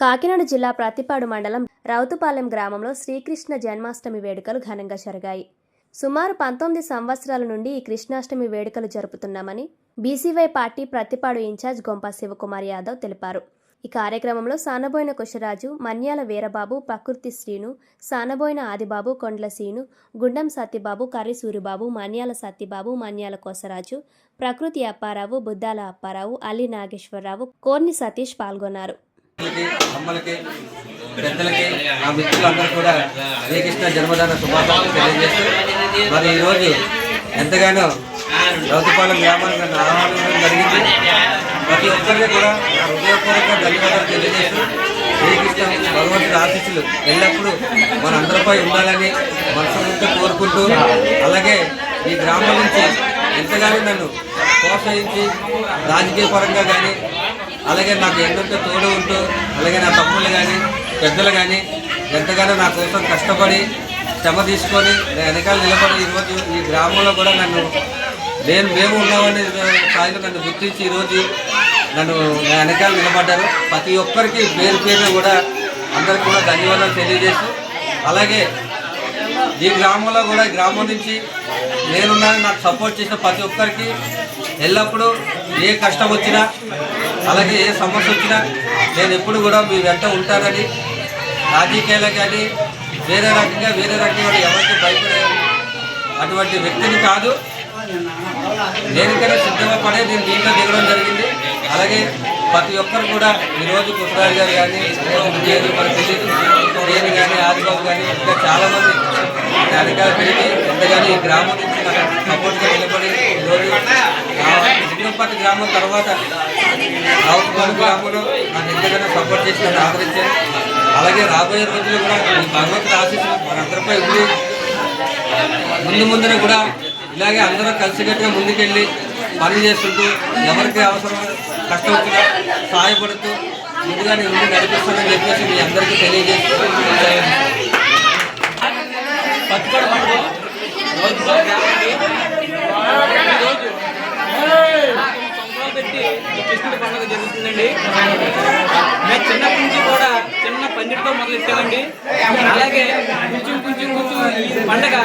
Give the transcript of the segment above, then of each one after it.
కాకినాడ జిల్లా ప్రతిపాడు మండలం రౌతుపాలెం గ్రామంలో శ్రీకృష్ణ జన్మాష్టమి వేడుకలు ఘనంగా జరిగాయి. సుమారు పంతొమ్మిది సంవత్సరాల నుండి ఈ కృష్ణాష్టమి వేడుకలు జరుపుతున్నామని BCY party Prathipadu incharge Gompa Shivakumar Yadav తెలిపారు. ఈ కార్యక్రమంలో సానబోయిన కుషరాజు మన్యాల వీరబాబు ప్రకృతి శ్రీను సానబోయిన ఆదిబాబు కొండ్ల శ్రీను గుండం సత్యబాబు కర్రి సూరిబాబు మన్యాల సత్యబాబు మన్యాల కోసరాజు ప్రకృతి అప్పారావు బుద్దాల అప్పారావు అల్లి నాగేశ్వరరావు కోర్ని సతీష్ పాల్గొన్నారు. అమ్మలకి పెద్దలకి ఆ మిత్రులందరూ కూడా శ్రీకృష్ణ జన్మదిన శుభాకాంక్షలు తెలియజేస్తూ మరి ఈరోజు ఎంతగానో రౌతుపాలెం గ్రామానికి నన్ను ఆహ్వానించడం జరిగింది. ప్రతి ఒక్కరికి కూడా నా హృదయపూర్వక ధన్యవాదాలు తెలియజేస్తూ శ్రీకృష్ణ భగవంతుడి ఆశీస్సులు ఎల్లప్పుడూ మన అందరిపై ఉండాలని మనస్ఫూర్తిగా కోరుకుంటూ అలాగే ఈ గ్రామం నుంచి ఎంతగానో నన్ను ప్రోత్సహించి రాజకీయ పరంగా కానీ అలాగే నాకు ఎందుకంటే తోడు ఉంటూ అలాగే నా తమ్ముళ్ళు కానీ పెద్దలు కానీ ఎంతగానో నా కోసం కష్టపడి శ్రమ తీసుకొని నేను వెనకాల నిలబడి ఈరోజు ఈ గ్రామంలో కూడా నన్ను నేను మేము ఉన్నామని స్థాయిలో నన్ను గుర్తించి ఈరోజు నన్ను నా వెనకాల నిలబడ్డారు. ప్రతి ఒక్కరికి పేరు పేరు కూడా అందరికి కూడా ధన్యవాదాలు తెలియజేస్తూ అలాగే ఈ గ్రామంలో కూడా ఈ గ్రామం నుంచి నేనున్నాను నాకు సపోర్ట్ చేసిన ప్రతి ఒక్కరికి ఎల్లప్పుడూ ఏ కష్టం వచ్చినా అలాగే ఏ సమస్య వచ్చినా నేను ఎప్పుడు కూడా మీ వెంట ఉంటానని రాజకీయాలు కానీ వేరే రకంగా వేరే రకంగా ఎవరికి భయపడే అటువంటి వ్యక్తిని కాదు. దేనికైనా సిద్ధంగా పడే నేను దీంట్లో దిగడం జరిగింది. అలాగే ప్రతి ఒక్కరు కూడా ఈరోజు కృష్ణరాజు గారు కానీ లేదు మనకు తెలియదు నేను కానీ ఆదిబాబు కానీ ఇంకా చాలామంది అధికారులు పెరిగి ఎంతగానో ఈ గ్రామం నుంచి నాకు సపోర్ట్గా నిలబడి ఈరోజు గ్రామం తర్వాత రావుపాడు గ్రామంలో నాకు ఎంతగానో సపోర్ట్ చేసి నన్ను ఆదరించారు. అలాగే రాబోయే రోజుల్లో కూడా ఈ భగవంతుడు ఆశీస్సులు మనందరిపై ఉండి ముందు ముందున కూడా ఇలాగే అందరూ కలిసికట్టుగా ముందుకెళ్ళి పని చేస్తుంటూ ఎవరికి అవసరం కష్టపడుతున్నా సహాయపడుతూ ముందుగానే ముందు నడిపిస్తానని చెప్పేసి మీ అందరికీ తెలియజేస్తూ పట్టుబడి మండలం రోజుపాల ఈరోజు సంవత్సరాలు పెట్టి ఈ కృష్ణుడి పండుగ జరుగుతుందండి మేము చిన్నప్పటి నుంచి కూడా చిన్న పందిరితో మొదలెట్టామండి అలాగే కొంచెం కొంచెం కొంచెం ఈ పండుగ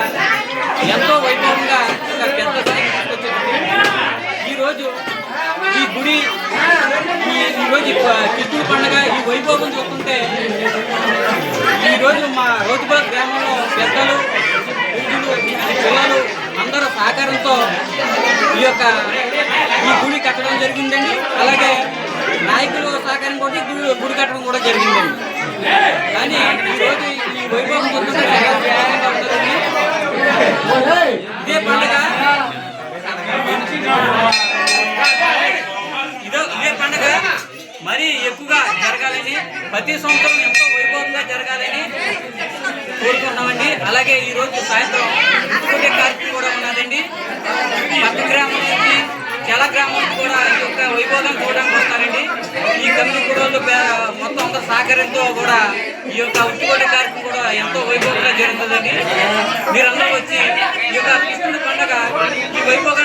ఎంతో వైభవంగా ఒక పెద్ద స్థాయికి తీసుకొచ్చింది ఈరోజు ఈ గుడి ఈ ఈరోజు ఈ కృష్ణుడి పండుగ ఈ వైభవం చూస్తుంటే యొక్క ఈ గుడి కట్టడం జరిగిందండి. అలాగే నాయకులు సహకారం కూడా గుడి గుడి కట్టడం కూడా జరిగిందండి. కానీ ఈరోజు ఈ వైభవం చూస్తుంటే చాలా ఉంటుందండి ఇదే పండుగ. ఇదో ఇదే పండుగ మరీ ఎక్కువగా జరగాలని ప్రతి సంవత్సరం ఎంతో వైభవంగా జరగాలని కోరుకుంటున్నామండి. అలాగే ఈ రోజు సాయంత్రం ఇంటికొట్టే కార్యక్రమం కూడా ఉన్నదండి పక్క గ్రామం నుంచి చాలా గ్రామం నుంచి కూడా ఈ యొక్క చూడడానికి వస్తారండి. ఈ కమ్యూనిటీ మొత్తం అంతా సహకారంతో కూడా ఈ యొక్క ఉట్టుకొట్టే కార్యక్రమం కూడా ఎంతో వైభవంగా జరుగుతుందండి. మీరందరూ వచ్చి ఈ యొక్క కృష్ణుడి పండుగ ఈ వైభవంగా